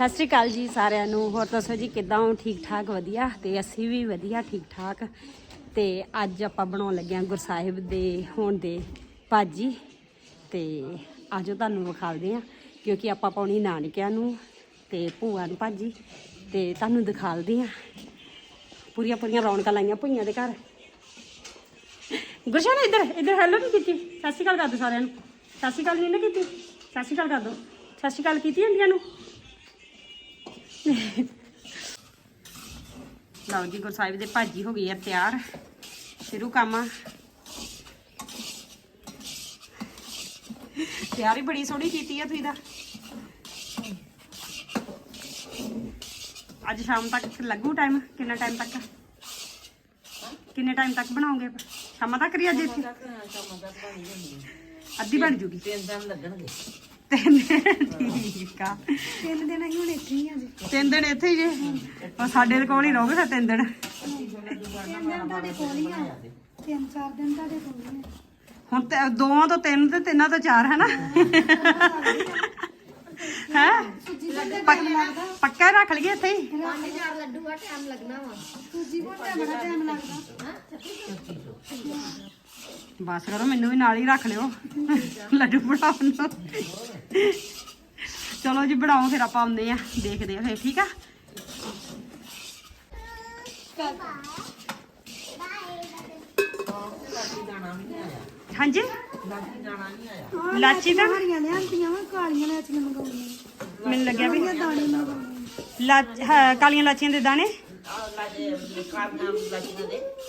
ਸਤਿ ਸ਼੍ਰੀ ਅਕਾਲ ਜੀ ਸਾਰਿਆਂ ਨੂੰ। ਹੋਰ ਦੱਸੋ ਜੀ, ਕਿੱਦਾਂ ਹੋ? ਠੀਕ ਠਾਕ, ਵਧੀਆ? ਤੇ ਅਸੀਂ ਵੀ ਵਧੀਆ, ਠੀਕ ਠਾਕ। ਤੇ ਅੱਜ ਆਪਾਂ ਬਣਾਉਣ ਲੱਗੇ ਹਾਂ ਗੁਰਸਾਹਿਬ ਦੇ ਹੋਣ ਦੇ ਭਾਜੀ। ਤੇ ਆਜੋ ਤੁਹਾਨੂੰ ਵਿਖਾਲਦੇ ਹਾਂ, ਕਿਉਂਕਿ ਆਪਾਂ ਪਾਉਣੀ ਨਾਨਕਿਆਂ ਨੂੰ ਤੇ ਭੂਆ ਨੂੰ ਭਾਜੀ। ਤੇ ਤੁਹਾਨੂੰ ਦਿਖਾਲਦੇ ਹਾਂ। ਪੂਰੀਆਂ ਪੂਰੀਆਂ ਰੌਣਕਾਂ ਲਾਈਆਂ ਭੂਈਆਂ ਦੇ ਘਰ। ਗੁਰਸ਼ਨ ਇੱਧਰ ਇੱਧਰ ਹੈਲੋ ਨਹੀਂ ਕੀਤੀ? ਸਤਿ ਸ਼੍ਰੀ ਅਕਾਲ ਕਰ ਦੋ ਸਾਰਿਆਂ ਨੂੰ। ਸਤਿ ਸ਼੍ਰੀ ਅਕਾਲ ਨਹੀਂ ਨਾ ਕੀਤੀ? ਸਤਿ ਸ਼੍ਰੀ ਅਕਾਲ ਕਰ ਦੋ ਸਤਿ ਸ਼੍ਰੀ ਅਕਾਲ ਕੀਤੀ ਇੰਡੀਆਂ ਨੂੰ? ਲਓ ਜੀ ਗੁਰਸਾਹਿਬ ਦੇ ਭਾਜੀ ਹੋ ਗਈ ਆ ਤਿਆਰ। ਸ਼ੁਰੂ ਕੰਮ ਆ। ਤਿਆਰੀ ਬੜੀ ਸੋਹਣੀ ਕੀਤੀ ਆ ਤੁਸੀਂ ਦਾ ਅੱਜ ਸ਼ਾਮ ਤੱਕ ਲੱਗੂ ਟਾਈਮ ਕਿੰਨਾ ਟਾਈਮ ਤੱਕ? ਕਿੰਨੇ ਟਾਈਮ ਤੱਕ ਬਣਾਓਗੇ? ਸ਼ਾਮਾਂ ਤੱਕ ਹੀ ਅੱਜ ਇੱਥੇ? ਅੱਧੀ ਬਣ ਜੂਗੀ। ਤਿੰਨ ਦਿਨ ਲੱਗਣਗੇ। ਤਿੰਨ ਦਿਨ ਠੀਕ ਆ ਤਿੰਨ ਦਿਨ ਅਸੀਂ ਹੁਣ ਇੱਥੇ ਹੀ ਆ ਜੀ। ਤਿੰਨ ਦਿਨ ਇੱਥੇ ਹੀ ਜੇ। ਉਹ ਸਾਡੇ ਕੋਲ ਹੀ ਰਹੋਗੇ ਫਿਰ ਤਿੰਨ ਦਿਨ। ਤਿੰਨ ਦਿਨ ਤੁਹਾਡੇ ਕੋਲ ਹੀ ਆ। ਤਿੰਨ ਚਾਰ ਦਿਨ ਤੁਹਾਡੇ ਕੋਲ ਹੀ ਆ। ਹੁਣ ਤੇ ਦੋਵਾਂ ਤੋਂ ਤਿੰਨ ਤੇ ਤਿੰਨਾਂ ਤੋਂ ਚਾਰ ਹੈ ਨਾ? ਹੈ? ਪੱਕਾ ਰੱਖ ਲਈਏ ਇੱਥੇ ਹੀ? ਸੂਜੀ ਕੋਲ ਤੇ ਬੜਾ ਟਾਈਮ ਲੱਗਦਾ। ਬਸ ਕਰੋ ਮੈਨੂੰ ਵੀ ਨਾਲ ਹੀ ਰੱਖ ਲਿਓ। ਲੱਡੂ ਬਣਾਉਣ ਨੂੰ। ਚਲੋ ਜੀ ਬਣਾਓ ਫਿਰ ਆਪਾਂ ਆਉਂਦੇ ਆ ਦੇਖਦੇ ਆ ਫਿਰ ਠੀਕ ਆ? ਹਾਂਜੀ? ਲਾਚੀ ਤਾਂ ਹਰੀਆਂ ਲਿਆਂਦੀਆਂ ਵਾ ਕਾਲੀਆਂ ਲੈਚੀਆਂ ਮੰਗਾਉਣੀਆਂ ਮੈਨੂੰ ਲੱਗਿਆ ਵੀ ਦਾਣੇ ਮੰਗਾਉਣੇ ਲਾਚ ਹਾਂ, ਕਾਲੀਆਂ ਲਾਚੀਆਂ ਦੇ ਦਾਣੇ।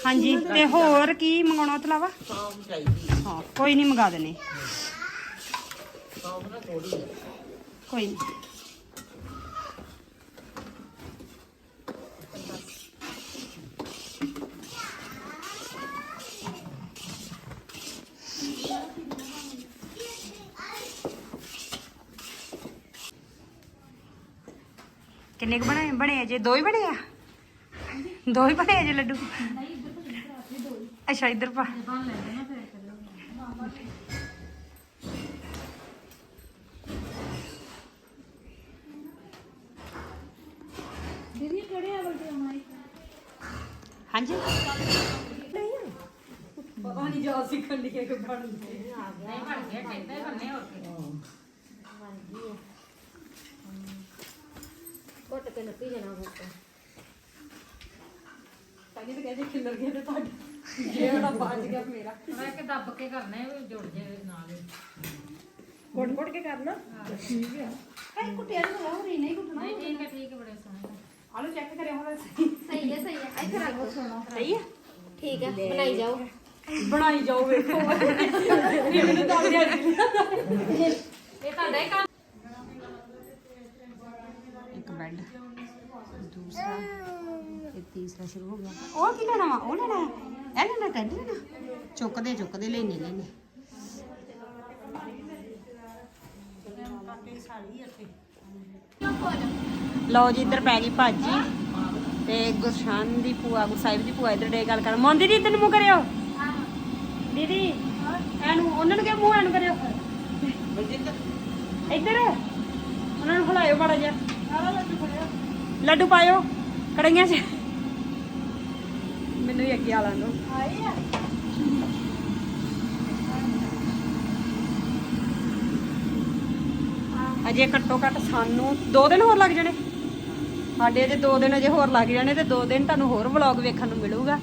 ਹਾਂਜੀ ਤੇ ਹੋਰ ਕੀ ਮੰਗਾਉਣਾ ਉਹ ਤੋਂ ਇਲਾਵਾ ਹਾਂ ਕੋਈ ਨਹੀਂ ਮੰਗਾ ਦੇਣੇ ਕੋਈ ਨਹੀਂ ਕਿੰਨੇ ਕੁ ਬਣੇ ਬਣੇ ਆ ਜੇ ਦੋ ਹੀ ਬਣੇ ਆ ਦੋ ਹੀ ਬਣੇ ਆ ਜੇ ਲੱਡੂ ਅੱਛਾ ਇੱਧਰ ਪਾ ਦੀਦੀ ਕਿਹੜੇ ਆ ਬਲਦੇ ਆਉਣਾ ਹਾਂਜੀ? ਪਤਾ ਨਹੀਂ ਜਾ ਸਿੱਖਣ ਦੀ ਕਿ। ਬਣਦੇ ਕਹਿੰਦੀ ਤਾਂ। ਕਹਿੰਦੇ ਖਿੱਲਰ ਗਿਆ ਤੇ ਤੁਹਾਡਾ। ਜਿਹੜਾ ਬਚ ਗਿਆ ਮੇਰਾ। ਮੈਂ ਕਿ ਦੱਬ ਕੇ ਕਰਨੇ ਵੀ ਜੁੜ ਜੇ ਨਾਲ ਹੀ। ਕੋਟ ਕੋਟ ਕੇ ਕਰਨਾ? ਠੀਕ ਹੈ। ਇਹ ਕੁੱਟਿਆ ਨੂੰ ਲਾਉ ਰਹੀ ਨਹੀਂ ਕੁੱਟਣਾ ਨਹੀਂ ਠੀਕ ਹੈ ਠੀਕ ਹੈ ਬੜੇ ਸੋਹਣੇ। ਆਲੂ ਚੈੱਕ ਕਰਿਓ ਹੁਣ ਸਹੀ ਹੈ ਸਹੀ ਹੈ। ਇੱਥੇ ਰੱਖ ਸੋਨਾ ਸਹੀ ਹੈ? ਠੀਕ ਹੈ ਬਣਾਈ ਜਾਓ। ਬਣਾਈ ਜਾਓ ਵੇਖੋ। ਮੈਨੂੰ ਤਾਂ ਆਉਂਦੀ ਇਹ ਤੁਹਾਡਾ ਹੀ ਕੰਮ। ਇੱਕ ਬੈੱਡ ਦੂਸਰਾ ਇਹ ਤੀਸਰਾ ਸ਼ੁਰੂ ਹੋ ਗਿਆ। ਉਹ ਕੀ ਲੈਣਾ ਵਾ? ਉਹ ਲੈਣਾ ਹੈ? ਇਹ ਲੈਣਾ ਟੈਡੀ ਲੈਣਾ। ਚੁੱਕਦੇ ਚੁੱਕਦੇ ਲੈਣੇ ਲੈਣੇ। ਲਓ ਜੀ, ਇੱਧਰ ਪੈ ਗਈ ਭਾਜੀ ਤੇ ਗੁਰਸ਼ਾਨ ਦੀ ਭੂਆ, ਗੁਰਸਾਹਿਬ ਦੀ ਭੂਆ ਇੱਧਰ ਡੇ ਗੱਲ ਕਰ ਮੋਂਦੀ ਦੀ ਇੱਧਰ ਨੂੰ ਮੂੰਹ ਕਰਿਓ। ਦੀਦੀ ਐਨੂੰ ਉਹਨਾਂ ਨੂੰ ਕਿਹਾ ਮੂੰਹ ਐਨੂੰ ਕਰਿਓ? ਇੱਧਰ, ਉਹਨਾਂ ਨੂੰ ਖਲਾਇਓ ਮਾੜਾ ਜਿਹਾ। ਲੱਡੂ ਪਾਇਓ ਕੜੀਆਂ 'ਚ। ਮੈਨੂੰ ਵੀ ਅੱਗੇ ਆ ਲਾਂ ਅਜੇ ਘੱਟੋ ਘੱਟ ਸਾਨੂੰ 2 ਦਿਨ ਹੋਰ ਲੱਗ ਜਾਣੇ। ਸਾਡੇ ਅਜੇ 2 ਦਿਨ ਅਜੇ ਹੋਰ ਲੱਗ ਜਾਣੇ ਤੇ 2 ਦਿਨ ਤੁਹਾਨੂੰ ਹੋਰ ਵਲੌਗ ਵੇਖਣ ਨੂੰ ਮਿਲੂਗਾ।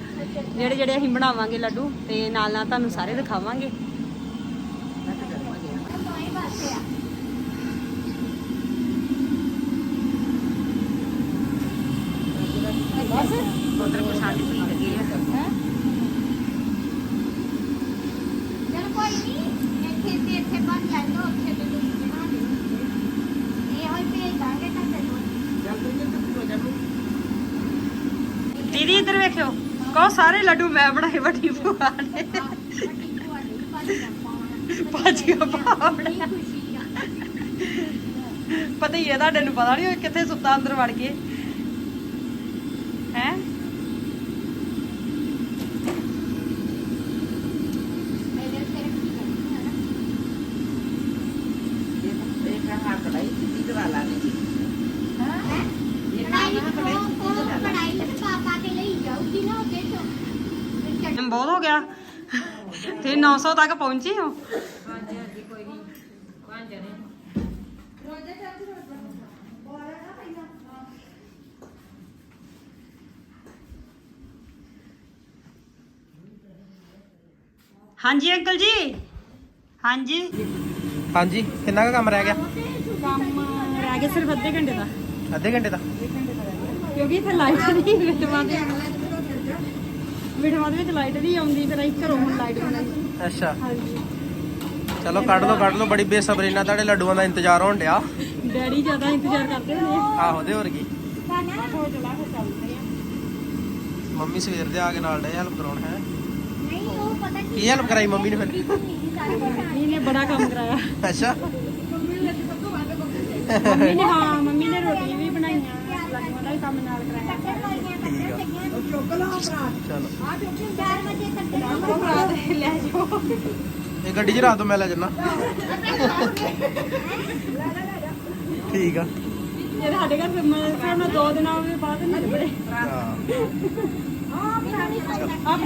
ਜਿਹੜੇ ਜਿਹੜੇ ਅਸੀਂ ਬਣਾਵਾਂਗੇ ਲੱਡੂ ਤੇ ਨਾਲ ਨਾਲ ਤੁਹਾਨੂੰ ਸਾਰੇ ਦਿਖਾਵਾਂਗੇ ਬਸ ਉਧਰ ਪ੍ਰਸ਼ਾਦੀ ਪੀ ਲੱਗੇ ਆ ਚਲ ਕੋਈ ਨਹੀਂ ਇੱਥੇ ਤੇ ਇੱਥੇ ਬਣ ਜਾਂਦੇ ਉੱਥੇ ਤੇ ਤੁਸੀਂ ਬਣਾ ਦਿਓ ਇਹ ਹੋਈ ਭੇਜ ਦਾਂਗੇ ਤਾਂ ਤੈਨੂੰ ਜਦ ਤੱਕ ਹੋ ਜਾਵੇ ਦੀਦੀ ਇੱਧਰ ਵੇਖਿਓ। ਕਹੋ ਸਾਰੇ ਲੱਡੂ ਮੈਂ ਬਣਾਏ ਵੱਡੀ ਭੂਆ ਨੇ। ਭਾਜੀਆਂ ਆ ਪਤਾ ਹੀ ਹੈ ਤੁਹਾਡੇ ਨੂੰ ਪਤਾ ਨਹੀਂ ਉਹ ਕਿੱਥੇ ਸੁੱਤਾ ਅੰਦਰ ਵੜ ਕੇ। ਹੈ? ਮੇਰੇ ਤੇ ਰੱਖੀ ਜਾਂਦੀ ਹੈ? ਨਾ ਇਹ ਇਹ ਹੱਥ ਕੜਾਈ ਬਹੁਤ ਹੋ ਗਿਆ। ਤੇ 900 ਤੱਕ ਪਹੁੰਚੇ ਹੋ? ਹਾਂਜੀ ਹਾਂਜੀ ਕੋਈ ਨਹੀਂ ਪੰਜ ਜਣੇ। ਹਾਂਜੀ ਅੰਕਲ ਜੀ। ਹਾਂਜੀ। ਹਾਂਜੀ ਕਿੰਨਾ ਕੁ ਕੰਮ ਰਹਿ ਗਿਆ? ਕੰਮ ਰਹਿ ਗਿਆ ਸਿਰਫ ਅੱਧੇ ਘੰਟੇ ਦਾ। ਅੱਧੇ ਘੰਟੇ ਦਾ? ਕਿਉਂਕਿ ਇੱਥੇ ਲਾਈਟ ਨਹੀਂ ਵਿਟਵਾ ਦੇ ਵਿਟਵਾ ਦੇ ਵਿੱਚ ਲਾਈਟ ਨਹੀਂ ਆਉਂਦੀ ਫਿਰ ਅਸੀਂ ਘਰੋਂ ਹੁਣ ਲਾਈਟ ਬਣਾਈ। ਅੱਛਾ। ਹਾਂਜੀ। ਚਲੋ ਕੱਢ ਲਓ ਕੱਢ ਲਓ ਬੜੀ ਬੇਸਬਰੀ ਨਾਲ ਤੁਹਾਡੇ ਲੱਡੂਆਂ ਦਾ ਇੰਤਜ਼ਾਰ ਹੋਣ ਡਿਆ। ਡੈਡੀ ਜ਼ਿਆਦਾ ਇੰਤਜ਼ਾਰ ਕਰਦੇ ਹੁੰਦੇ ਆ। ਆਹੋ ਤੇ ਹੋਰ ਕੀ। ਹੋ ਚਲਾ ਫਿਰ ਚੱਲਦੇ ਆ। ਮੰਮੀ ਸਵੇਰ ਦੇ ਆ ਕੇ ਨਾਲ ਡੇ ਹੈਲਪ ਕਰਾਉਣ ਹੈ? ਨਹੀਂ ਉਹ ਪਤਾ ਕੀ ਕੀ ਹੈਲਪ ਕਰਾਈ ਮੰਮੀ ਨੇ ਫਿਰ? ਇਹਨੇ ਬੜਾ ਕੰਮ ਕਰਾਇਆ। ਅੱਛਾ। ਮੰਮੀ ਨੇ ਹਾਂ ਮੰਮੀ ਨੇ ਰੋਟੀ ਵੀ ਬਣਾਈਆਂ ਲੱਡੂਆਂ ਦਾ ਵੀ ਕੰਮ ਨਾਲ ਕਰਾਇਆ ਠੀਕ ਆ। ਚਲੋ। 4 ਵਜੇ ਤੱਕ ਲੈ ਜਾਓ। ਇਹ ਗੱਡੀ 'ਚ ਰਾਤ ਨੂੰ ਮੈਂ ਲੈ ਜੰਨਾ। ਠੀਕ ਆ। ਜੇ ਸਾਡੇ ਘਰ ਫਿਰ ਮੈਂ ਫਿਰ ਮੈਂ ਦੋ ਦਿਨਾਂ ਬਾਅਦ ਨਹੀਂ ਬੜੇ ਹਾਂ। ਆ ਵੀ ਨਹੀਂ ਆ